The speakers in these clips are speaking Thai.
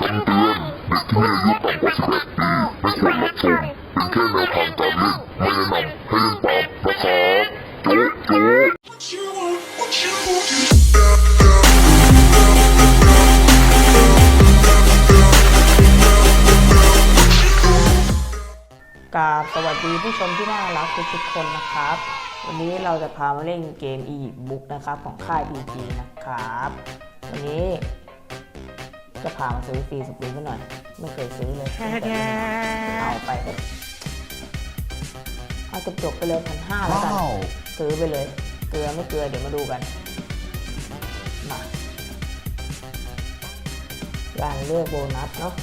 คำเตือนเด็กที่มีอายุต่ำกว่า18ปีไม่ควรรับชมเป็นแค่แนวทางการเล่นไม่แนะนำให้เล่นตามนะครับโจ๊ะโจ๊ะกราบสวัสดีผู้ชมที่น่ารักทุกๆคนนะครับ วันนี้เราจะพามาเล่นเกม e b o o k นะครับของค่าย PG นะครับ วันนี้ จะพามาซื้อฟรีสปรินกันหน่อย ไม่เคยซื้อเลยเอาไปก็เอาจบจบๆไปเลยพันห้าแล้วกันซื้อไปเลย เกลือไม่เกลือเดี๋ยวมาดูกันมาการเลือกโบนัสเนาะ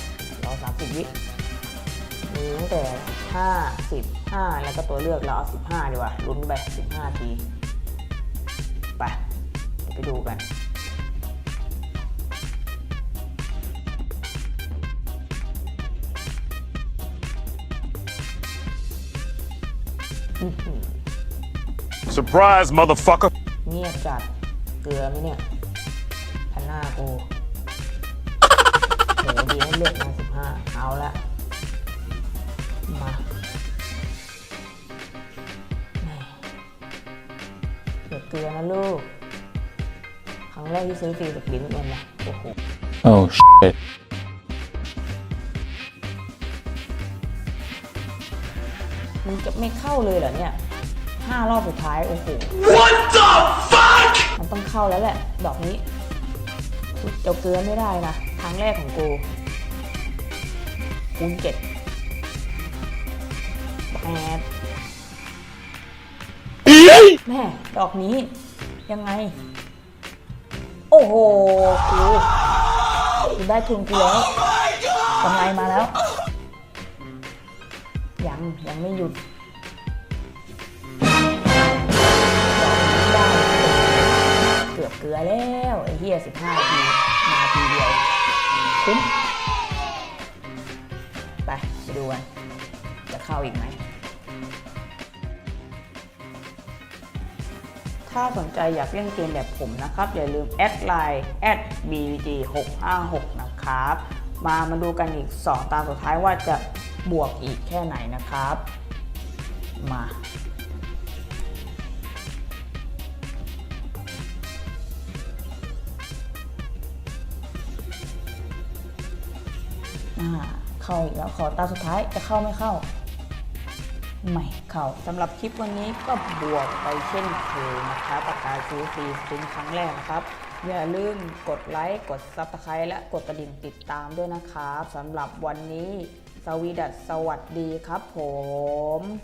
รอสามสิบวิมีตั้งแต่5 10 5แล้วก็ตัวเลือกเราเอา15ดีกว่าลุ้นไป15ที ไปเดี๋ยวไปดูกัน Surprise, motherfucker. เงียบจัด เกลือไหมเนี่ยพันหน้ากูโหดีให้เลือกมา15เอาละ มาแหม่เดี๋ยวเกลือนะลูก ครั้งแรกที่ซื้อฟรีจากลิ้นมันนะโอ้โห Oh shit. มันจะไม่เข้าเลยเหรอเนี่ยห้ารอบสุดท้ายโอ้โห What the fuck มันต้องเข้าแล้วแหละ ดอกนี้อุ๊ยเจ้าเกลือไม่ได้นะครั้งแรกของกูคูณเจ็ดแปดแม่ดอกนี้ยังไง โอ้โหกูกูได้ทุนกูแล้วกำไรมาแล้ว ยังยังไม่หยุดดอกนี้ได้เกือบเกลือแล้วไอ้เหี้ยสิบห้าทีมาทีเดียวคุ้มไปไปดูกันจะเข้าอีกไหม ถ้าสนใจอยากเล่นเกมแบบผมนะครับ อย่าลืมแอดไลน์แอด @bvg 6 5 6นะครับ มามาดูกันอีก 2 ตาสุดท้ายว่าจะ บวกอีกแค่ไหนนะครับ มาเข้าอีกแล้วขอตาสุดท้ายจะเข้าไม่เข้า ไม่เข้าสำหรับคลิปวันนี้ก็บวกไปเช่นเคยนะครับประกาศซื้อฟรีเป็นครั้งแรกนะครับ อย่าลืมกดไลค์ กดซับสไครต์และกดกระดิ่งติดตามด้วยนะครับสำหรับวันนี้ สวีดัสสวัสดีครับผม